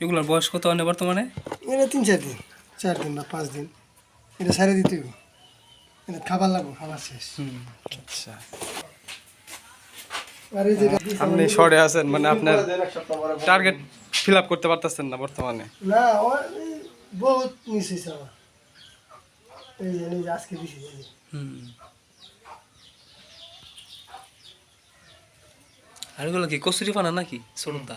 এগুলোর বয়স কত মানে বর্তমানে? এটা তিন চার দিন। চার দিন না পাঁচ দিন। এটা সারে দিতে হবে। এটা খাবার লাগবে খাবার শেষ। আচ্ছা। আপনি শর্টে আছেন মানে আপনার টার্গেট ফিল আপ করতে পারতেছেন না বর্তমানে? না বহুত মিস হয়েছে আমার। এই আজকে এই হুম। আর এগুলো কি কচুরি পানা নাকি? ছোটদা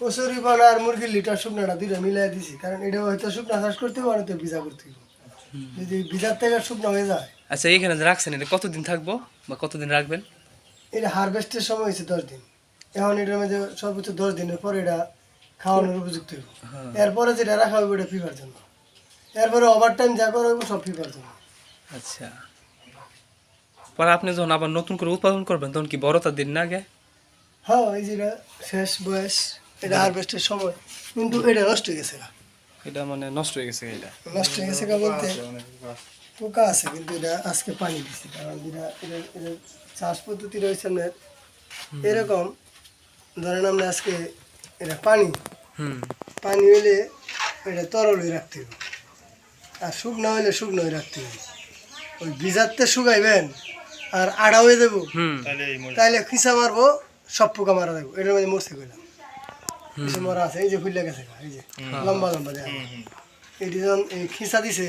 কচুরি পানা আর মুরগির লিটার শুকনাটা দুইটা মিলাই দিছি কারণ এটা হয়তো শুকনা চাষ করতে হবে আর তো ভিজা করতে হবে। যদি ভিজার থেকে শুকনা হয়ে যায়। আচ্ছা এখানে রাখছেন এটা কতদিন থাকব বা কতদিন রাখবেন? এটা হারভেস্টের সময় হয়েছে দশ দিন। এখন এটার মধ্যে সর্বোচ্চ দশ দিনের পর এটা খাওয়ানোর উপযুক্ত হবে এরপরে যেটা রাখা হবে ওটা ফিবার জন্য। এরপরে ওভার টাইম যা করা হবে সব ফিবার জন্য। আচ্ছা। পরে আপনি যখন আবার নতুন করে উৎপাদন করবেন তখন কি বড়তার দিন না আগে? হ্যাঁ এই যেটা শেষ বয়স এটা হারভেস্টের সময়। কিন্তু এটা নষ্ট হয়ে গেছে এটা মানে নষ্ট হয়ে গেছে এটা। নষ্ট হয়ে গেছে বলতে। পোকা আছে কিন্তু এটা আজকে পানি দিছি। কারণ যেটা এটা এটা চাষ পদ্ধতি রয়েছে আপনার। এরকম ধরেন আমরা আজকে এটা পানি পানি হইলে এটা তরল হয়ে রাখতে হবে। আর শুকনো হইলে শুকনো হয়ে রাখতে হবে। ওই ভিজাতে শুকাইবেন আর আড়া হয়ে দেবো তাইলে খিসা মারবো সব পোকা মারা দেবো এটার মধ্যে মরছে কইলাম কিছু মরা আছে এই যে ফুলে গেছে এই যে লম্বা লম্বা দেখা। এটি যখন এই খিসা দিছে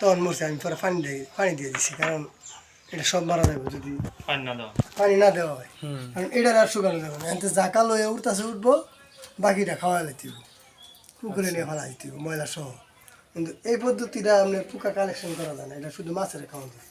তখন মরছে আমি পরে পানি দিয়ে পানি দিয়ে দিছি কারণ এটা সব মারা যাবে যদি পানি না দেওয়া। হয়। কারণ এটার আর শুকানো যাবে না। এতে জাকা লয়ে উঠতেছে উঠবো বাকিটা খাওয়া লাইতে পুকুরে নিয়ে ফেলা দিতে ময়লা সহ কিন্তু এই পদ্ধতিটা আপনার পোকা কালেকশন করা যায় না এটা শুধু মাছের খাওয়া যায়।